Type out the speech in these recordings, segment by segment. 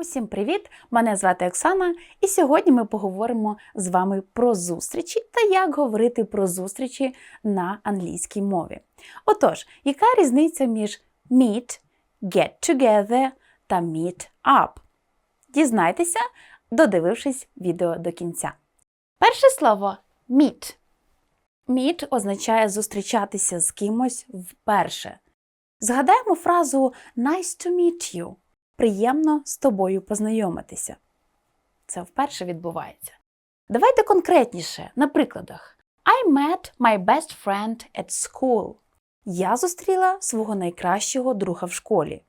Усім привіт! Мене звати Оксана, і сьогодні ми поговоримо з вами про зустрічі та як говорити про зустрічі на англійській мові. Отож, яка різниця між meet, get together та meet up? Дізнайтеся, додивившись відео до кінця. Перше слово meet. Meet означає зустрічатися з кимось вперше. Згадаємо фразу Nice to meet you. Приємно з тобою познайомитися. Це вперше відбувається. Давайте конкретніше, на прикладах. I met my best friend at school. Я зустріла свого найкращого друга в школі.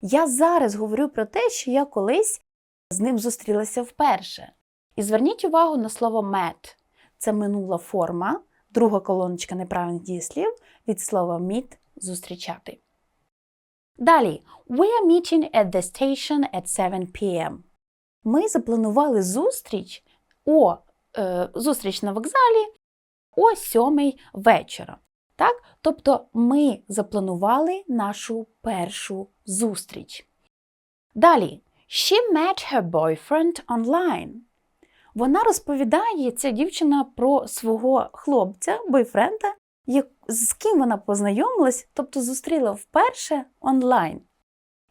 Я зараз говорю про те, що я колись з ним зустрілася вперше. І зверніть увагу на слово met. Це минула форма, друга колоночка неправильних дієслів від слова meet зустрічати. Далі, we are meeting at the station at 7 p.m. Ми запланували зустріч о, е, зустріч на вокзалі о 7 вечора. Так? Тобто ми запланували нашу першу зустріч. Далі, she met her boyfriend online. Вона розповідає, ця дівчина про свого хлопця, бойфренда, як- з ким вона познайомилась, тобто зустріла вперше онлайн.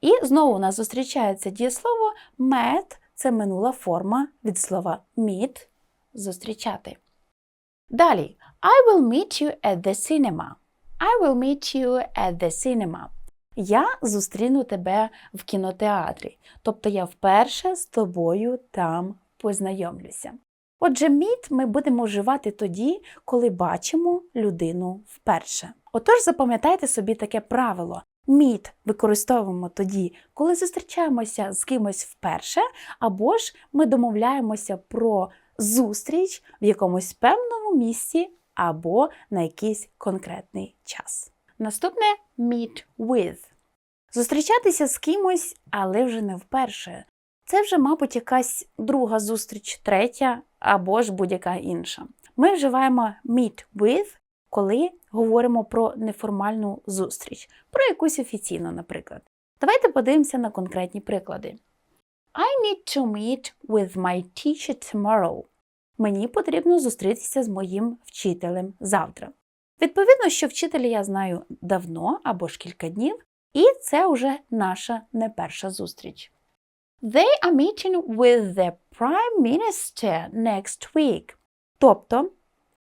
І знову у нас зустрічається дієслово met – це минула форма від слова meet зустрічати. Далі, I will meet you at the cinema. I will meet you at the cinema. Я зустріну тебе в кінотеатрі. Тобто я вперше з тобою там познайомлюся. Отже, meet ми будемо вживати тоді, коли бачимо людину вперше. Отож, запам'ятайте собі таке правило. Meet використовуємо тоді, коли зустрічаємося з кимось вперше, або ж ми домовляємося про зустріч в якомусь певному місці або на якийсь конкретний час. Наступне meet with. Зустрічатися з кимось, але вже не вперше. Це вже, мабуть, якась друга зустріч, третя або ж будь-яка інша. Ми вживаємо meet with, коли говоримо про неформальну зустріч, про якусь офіційну, наприклад. Давайте подивимося на конкретні приклади. I need to meet with my teacher tomorrow. Мені потрібно зустрітися з моїм вчителем завтра. Відповідно, що вчителя я знаю давно або ж кілька днів, і це вже наша не перша зустріч. They are meeting with the Prime Minister next week. Тобто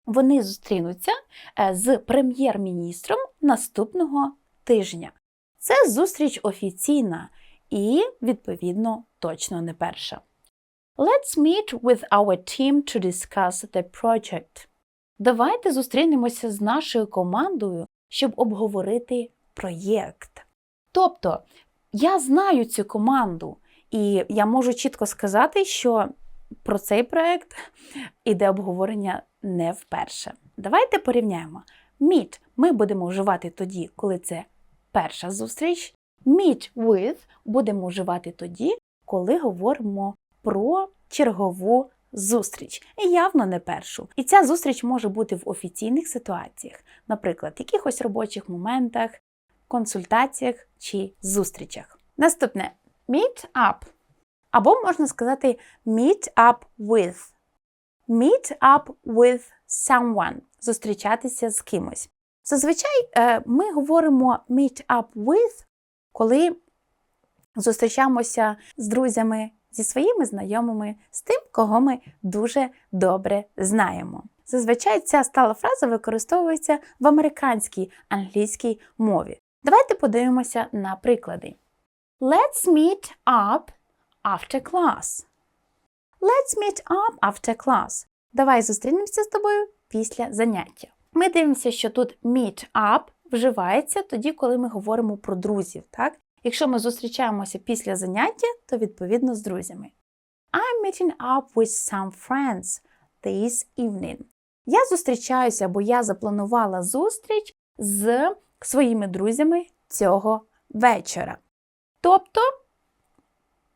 вони зустрінуться е, з прем'єр-міністром наступного тижня. Це зустріч офіційна і, відповідно, точно не перша. Let's meet with our team to discuss the project. Давайте зустрінемося з нашою командою, щоб обговорити проєкт. Тобто, я знаю цю команду, і я можу чітко сказати, що про цей проєкт іде обговорення не вперше. Давайте порівняємо. Meet ми будемо вживати тоді, коли це перша зустріч. Meet with будемо вживати тоді, коли говоримо про чергову зустріч. І явно не першу. І ця зустріч може бути в офіційних ситуаціях, наприклад, якихось робочих моментах, консультаціях чи зустрічах. Наступне meet up. Або можна сказати meet up with. Meet up with someone зустрічатися з кимось. Зазвичай е, ми говоримо meet up with, коли зустрічаємося з друзями, зі своїми знайомими, з тим, кого ми дуже добре знаємо. Зазвичай ця стала фраза використовується в американській англійській мові. Давайте подивимося на приклади. Let's meet up after class. Let's meet up after class. Давай зустрінемося з тобою після заняття. Ми дивимося, що тут meet up вживається тоді, коли ми говоримо про друзів. Так? Якщо ми зустрічаємося після заняття, то відповідно з друзями. I'm meeting up with some friends this evening. Я зустрічаюся, бо я запланувала зустріч з своїми друзями цього вечора. Тобто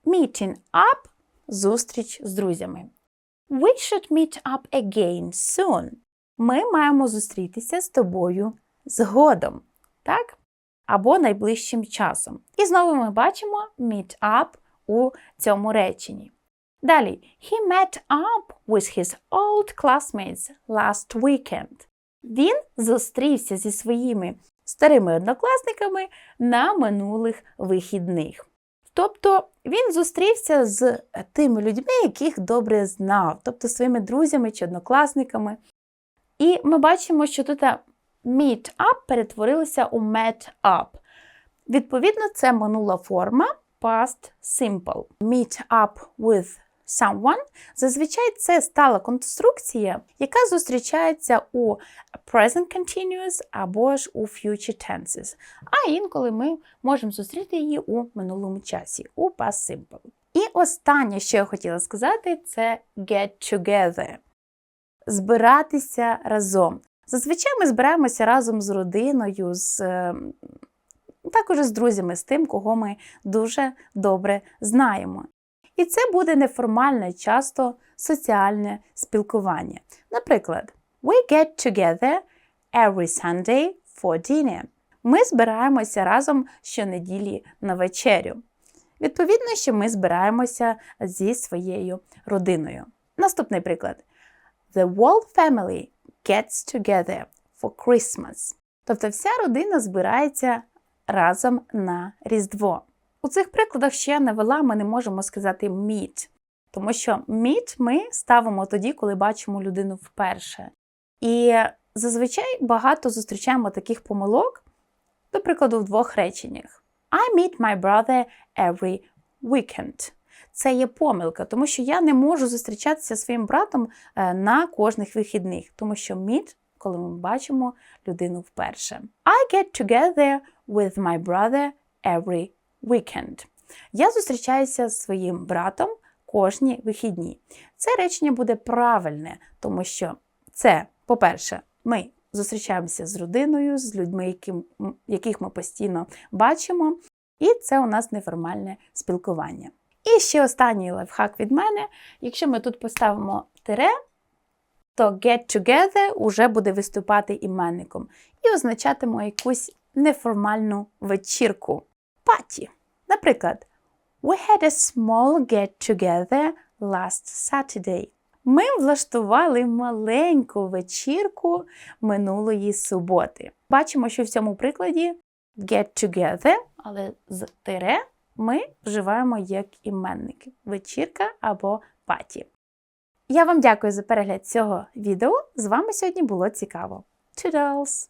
meeting up зустріч з друзями. We should meet up again soon. Ми маємо зустрітися з тобою згодом, так? Або найближчим часом. І знову ми бачимо meet up у цьому реченні. Далі, he met up with his old classmates last weekend. Він зустрівся зі своїми старими однокласниками на минулих вихідних. Тобто він зустрівся з тими людьми, яких добре знав, тобто своїми друзями чи однокласниками. І ми бачимо, що тут meet up перетворилося у met up. Відповідно, це минула форма past simple. Meet up with someone зазвичай це стала конструкція, яка зустрічається у present continuous або ж у future tenses. А інколи ми можемо зустріти її у минулому часі, у past simple. І останнє, що я хотіла сказати, це get together. Збиратися разом. Зазвичай ми збираємося разом з родиною, з, е, також з друзями, з тим, кого ми дуже добре знаємо. І це буде неформальне, часто соціальне спілкування. Наприклад, we get together every Sunday for dinner. Ми збираємося разом щонеділі на вечерю. Відповідно, що ми збираємося зі своєю родиною. Наступний приклад. The whole family gets together for Christmas. Тобто вся родина збирається разом на Різдво. У цих прикладах, що я навела, ми не можемо сказати meet, тому що meet ми ставимо тоді, коли бачимо людину вперше. І зазвичай багато зустрічаємо таких помилок, до прикладу, в двох реченнях. I meet my brother every weekend. Це є помилка, тому що я не можу зустрічатися зі своїм братом е, на кожних вихідних, тому що meet, коли ми бачимо людину вперше. I get together with my brother every weekend. Я зустрічаюся з своїм братом кожні вихідні. Це речення буде правильне, тому що це, по-перше, ми зустрічаємося з родиною, з людьми, яким, яких ми постійно бачимо, і це у нас неформальне спілкування. І ще останній лайфхак від мене. Якщо ми тут поставимо тире, то get together уже буде виступати іменником і означатиме якусь неформальну вечірку. Паті. Наприклад, We had a small get-together last Saturday. Ми влаштували маленьку вечірку минулої суботи. Бачимо, що в цьому прикладі get together, але з тире ми вживаємо як іменники вечірка або паті. Я вам дякую за перегляд цього відео. З вами сьогодні було цікаво. Toodles!